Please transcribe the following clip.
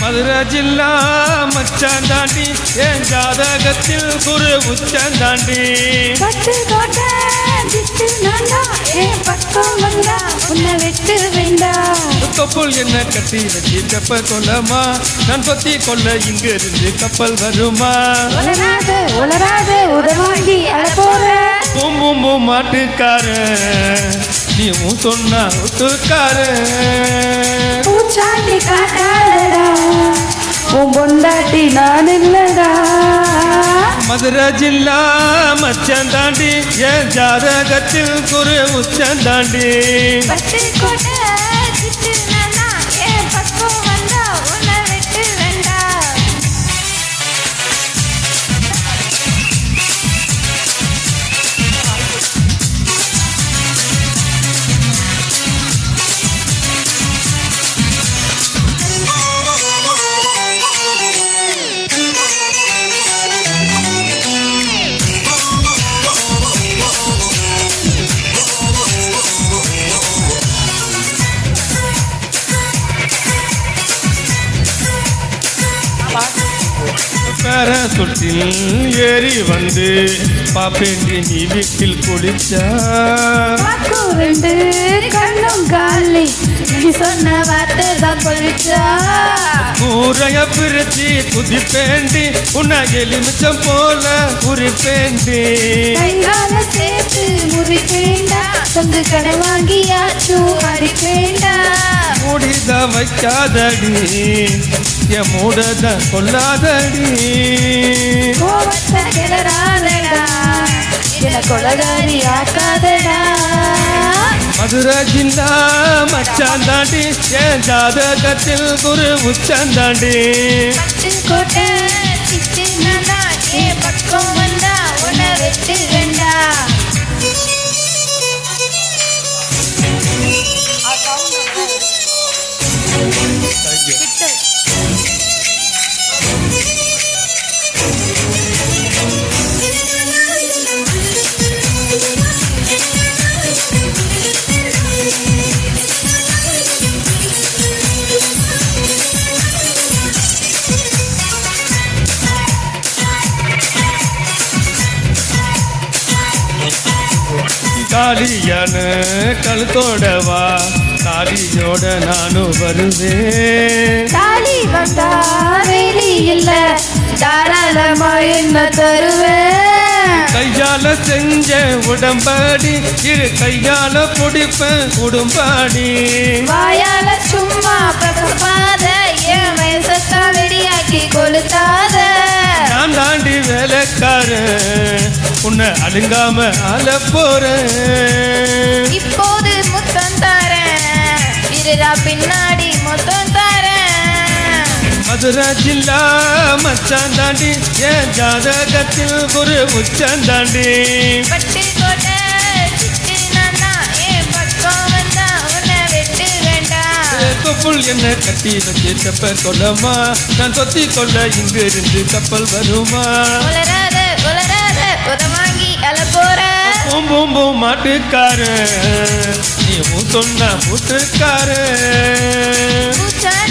மதுரை ஜில்லா மச்சான் தாண்டி என் ஜாதகத்தில் குரு உச்சம் தாண்டி. பட்டு கோட்டை திட்டு நான்டா என் பக்கம் வந்தா உன்னை விட்டு வேண்டாம் தொப்புள் என்ன கட்டி வச்சு கப்பல் கொள்ளமா? நான் பத்தி கொள்ள இங்க இருந்து கப்பல் வருமா? மாட்டுக்கார நீ உன் சொன்னா ஒட்டுக்கார பூச்சாண்டி காட்டாதடா. உன் பொண்டாட்டி நான் இல்லடா. மதுரை ஜில்லா மச்சான் தாண்டி என் ஜாதகத்தில் குரு உச்சம் தாண்டி. பேர சொட்டில் ஏறி வந்து பாப்பேண்டி நீ வீட்டில் குளிச்சா? ரெண்டு கண்ணும் காலி நீ சொன்ன வார்த்தை தான் பொழிச்சா? கூரைய பிரிச்சு குதிப்பேண்டி உன்னை எலுமிச்சம் போல குறிப்பேண்டி சேர்த்து முறிப்பேண்டா சொந்து கடை வாங்கியாச்சும் அடிப்பேண்டா. மூடித வைக்காதடி என் மூடத கொல்லாதடி. மதுரை ஜில்லா மச்சான் தாண்டி என் ஜாதகத்தில் குரு உச்சம் தாண்டி பட்டு கோட்டை பக்கம் காளியான கழுத்தோட வா காளியோட நானும் வருவேன் தாலி வந்தா வேலி இல்ல தாராளமா என்ன தருவேன் கையால செஞ்ச உடம்பாடி இரு கையால பிடிப்பேன் உடும்பாடி. வாயால சும்மா பசப்பாத உன்னை அழுங்காம ஆள போறேன். இப்போது முத்தம் தரேன். இருடா பின்னாடி மொத்தம் தரேன். மதுரை ஜில்லா மச்சான் தாண்டி என் ஜாதகத்தில் ஒரு உச்சம் தாண்டி. பட்டு கோட்டை சிட்டு நானா என் பக்கம் வந்தா உன்னை வெட்டு வேண்டாம் தொப்புள் என்ன கட்டி வச்சு கப்பல் கொள்ளமா? நான் தொத்தி கொள்ள இங்கு இருந்து கப்பல் வருமா? உலராத உலராத உதவாங்கி அழ போற. பூம் பூம் பூம் நீ உன் சொன்ன முட்டுக்காரன் பூச்சாண்டி